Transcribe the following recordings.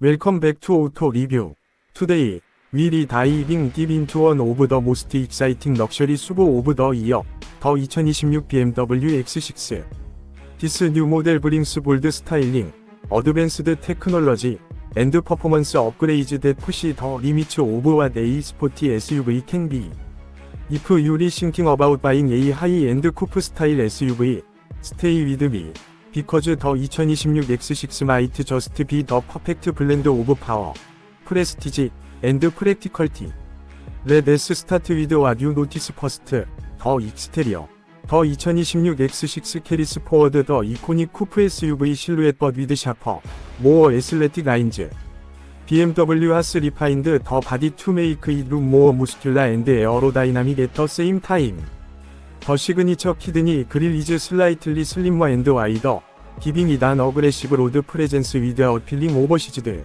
To Auto Review. Today, we are diving deep into one of the most exciting luxury SUV of the year, the 2026 BMW X6. This new model brings bold styling, advanced technology, and performance upgrades that push the limits of what a sporty SUV be. If you're thinking about buying a high-end coupe style SUV, stay with me. Because the 2026 X6 might just be the perfect blend of power, prestige, and practicality. Let's start with what you notice first, the exterior. The 2026 X6 carries forward the iconic coupe SUV silhouette but with sharper, more athletic lines. BMW The signature kidney grill is slightly slimmer and wider, giving it an aggressive road presence without feeling oversized.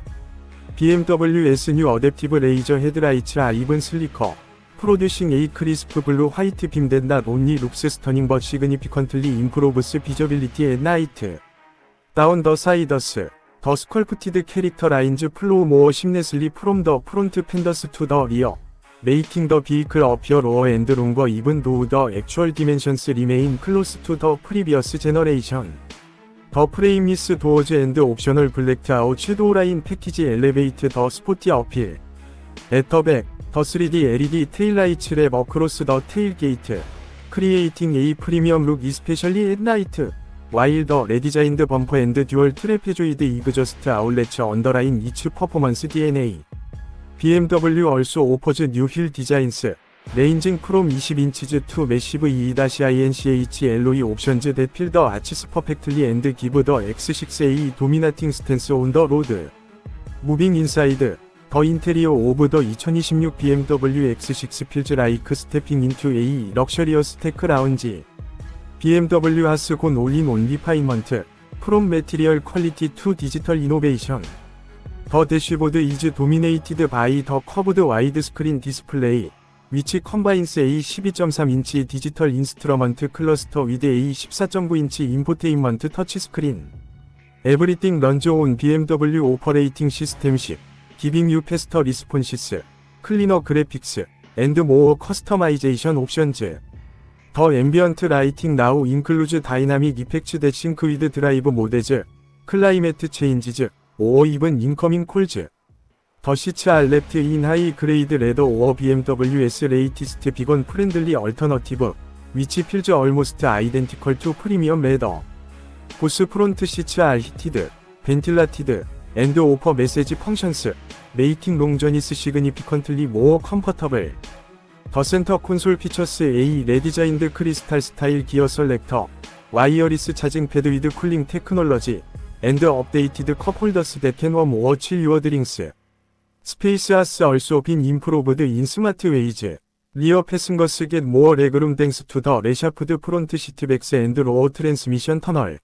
BMW's new adaptive laser headlights are even sleeker, producing a crisp blue-white beam that not only looks stunning but significantly improves visibility at night. Down the sides, the sculpted character lines flow more seamlessly from the front fenders to the rear, making the vehicle appear lower and longer even though the actual dimensions remain close to the previous generation. The frameless doors and optional blacked out door line package elevate the sporty appeal. At the back, the 3D LED taillights wrap across the tailgate, creating a premium look especially at night, while the redesigned bumper and dual trapezoid exhaust outlets underline its performance DNA. BMW also offers new wheel designs, ranging from 20 inches to massive E-INCH alloy options that fill the arches perfectly and give the X6 a dominating stance on the road. Moving inside, the interior of the 2026 BMW X6 feels like stepping into a luxurious tech lounge. BMW has gone all in on refinement, from material quality to digital innovation. The dashboard is dominated by the curved widescreen display, which combines a 12.3인치 디지털 인스트루먼트 클러스터 with a 14.9인치 인포테인먼트 터치스크린. Everything runs on BMW operating system 10, giving you faster responses, cleaner graphics, and more customization options. The ambient lighting now includes dynamic effects that sync with drive modes, climate changes, or even incoming calls. The seats are left in high grade leather or BMW's latest vegan friendly alternative, which feels almost identical to premium leather. Both front seats are heated, ventilated, and offer massage functions, making long journeys significantly more comfortable. The center console features a redesigned crystal style gear selector, wireless charging pad with cooling technology, and updated cup holders that can chill your drinks. Space has also been improved in smart ways. Rear passengers get more legroom thanks to the reshaped front seat backs and low transmission tunnel.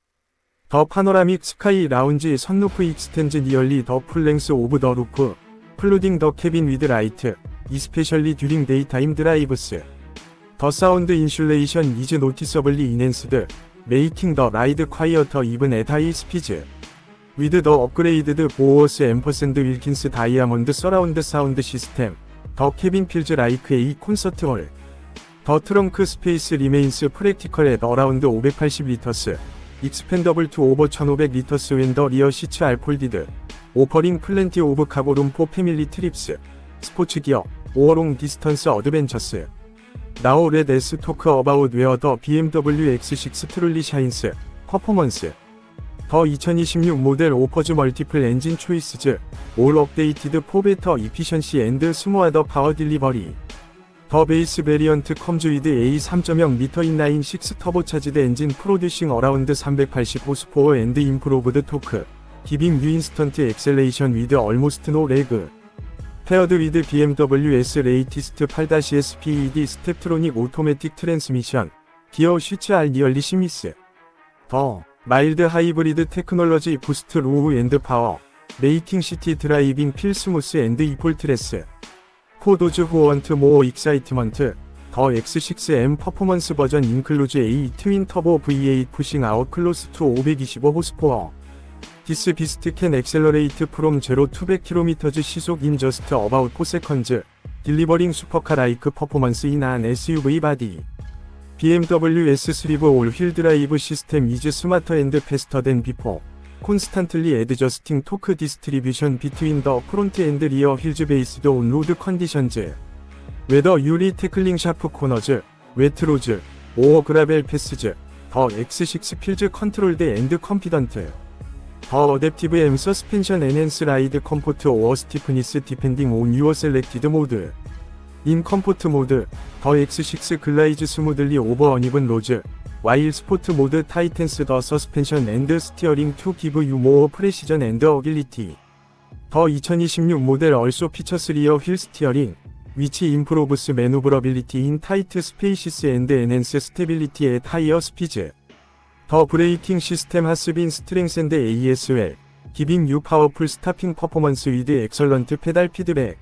The panoramic sky lounge sunroof extends nearly the full length of the roof, flooding the cabin with light, especially during daytime drives. The sound insulation is noticeably enhanced, making the ride quieter even at high speeds. With the upgraded Bose ampersand Wilkins Diamond surround sound system, the cabin feels like a concert hall. The trunk space remains practical at around 580 liters, expandable to over 1500 liters when the rear seats are folded, offering plenty of cargo room for family trips, gear, or long distance adventures. Now let's talk about where the BMW X6 truly shines, performance. The 2026 model offers multiple engine choices, all updated for better efficiency and smoother power delivery. The base variant comes with a 3.0L inline-6 turbocharged engine producing around 380 horsepower and improved torque, giving you instant acceleration with almost no lag. Paired with BMW's latest 8-S PED Steptronic automatic transmission, gear switch are nearly seamless. The mild hybrid technology boosts low end power, making city driving feel smooth and effortless. For those who want more excitement, the X6M performance version includes a twin turbo V8 pushing out close to 525 horsepower. This beast can accelerate from 0 to 100km 시속 in just about 4 seconds, delivering supercar-like performance in an SUV body. BMW S5 all-wheel drive system is smarter and faster than before, constantly adjusting torque distribution between the front and rear wheels based on road conditions. Whether you re tackling sharp corners, wet roads, or gravel passes, the X6 feels controlled and confident. 더 어댑티브 M 서스펜션 엔핸스 라이드 컴포트 오어 스티프니스 디펜딩 온 유어 셀렉티드 모드 인 컴포트 모드 더 X6 글라이즈 스무들리 오버 어니븐 로즈 와일 스포트 모드 타이텐스 더 서스펜션 앤드 스티어링 투 기브 유 모어 프레시전 앤드 어빌리티 더 2026 모델 얼소 피처스 리어 휠 스티어링 위치 인프로브스 매누브러빌리티 인 타이트 스페이시스 앤드 엔핸스 스테빌리티 의 타이어 스피즈 더 브레이킹 시스템 하스빈 스트링샌드 ASL 기빙 유 파워풀 스타핑 퍼포먼스 위드 엑설런트 페달 피드백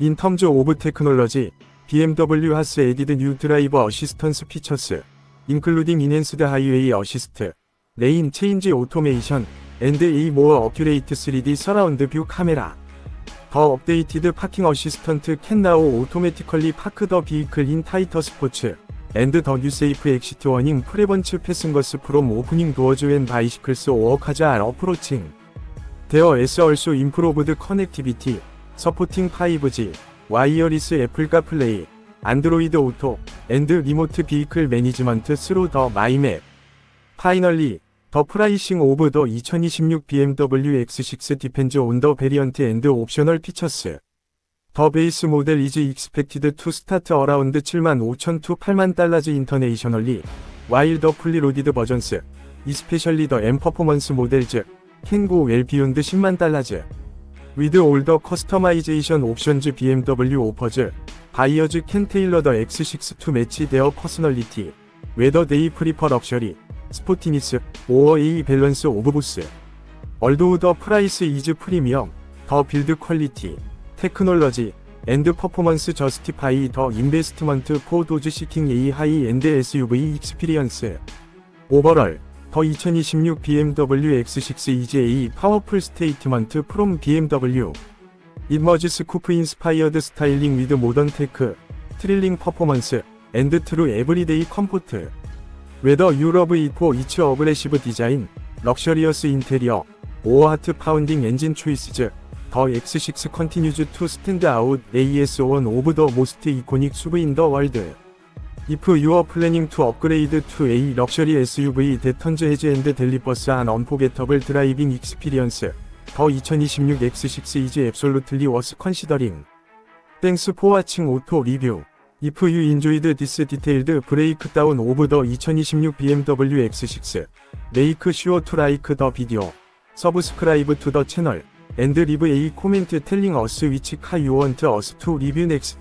인 텀즈 오브 테크놀로지 BMW 하스 에디드 뉴 드라이버 어시스턴스 피처스 인클루딩 인핸스드 하이웨이 어시스트 레인 체인지 오토메이션 앤드 이 모어 어큐레이트 3D 서라운드 뷰 카메라. 더 업데이티드 파킹 어시스턴트 캔 나우 오토매티컬리 파크 더 비이클 인 타이터 스포츠. 앤드 더 뉴세이프 엑시트 워닝 프레번츠 패슨거스 프롬 오프닝 도어즈 앤 바이시클스 워크하자 알 어프로칭 데어 에스 얼소 임프로브드 커넥티비티 서포팅 5G 와이어리스 애플카 플레이 안드로이드 오토 앤드 리모트 비이클 매니지먼트 스로 더 마이맵 파이널리 더 프라이싱 오브 더 2026 BMW X6 디펜즈 온 더 베리언트 앤드 옵셔널 피처스 더 베이스 모델 이즈 익스펙티드 투 스타트 어라운드 7만 5천 투 8만 달러즈 인터내셔널리 와일 더 풀리 로디드 버전스 이스페셜리 더 엠 퍼포먼스 모델즈 캔고 웰 비욘드 10만 달러즈. 위드 올더 커스터마이제이션 옵션즈 BMW 오퍼즈 바이어즈 캔 테일러 더 X62 매치 데어 퍼스널리티 웨더 데이 프리퍼 럭셔리 스포티니스 오어 A 밸런스 오브 보스. 얼도우 더 프라이스 이즈 프리미엄 더 빌드 퀄리티. 테크놀로지 앤드 퍼포먼스 저스티파이 더 인베스트먼트 포 도즈 시킹 A 하이 앤드 SUV 익스피리언스 오버럴 더 2026 BMW X6 EJ 파워풀 스테이트먼트 프롬 BMW 인머지스 쿠프 인스파이어드 스타일링 위드 모던 테크 트릴링 퍼포먼스 앤드 트루 에브리데이 컴포트 웨더 유럽 이포 이츠 어그레시브 디자인 럭셔리어스 인테리어 오어하트 파운딩 엔진 초이스즈 더 X6 Continues to Stand Out AS One of the Most Iconic SUV in the World. If you are planning to upgrade to a luxury SUV that turns edge and Deli Bus, an unforgettable driving experience, the 2026 X6 is absolutely worth considering. Thanks for watching Auto Review. If you enjoyed this detailed breakdown of the 2026 BMW X6, make sure to like the video. Subscribe to the channel. and live a comment telling us which car you want us to review next.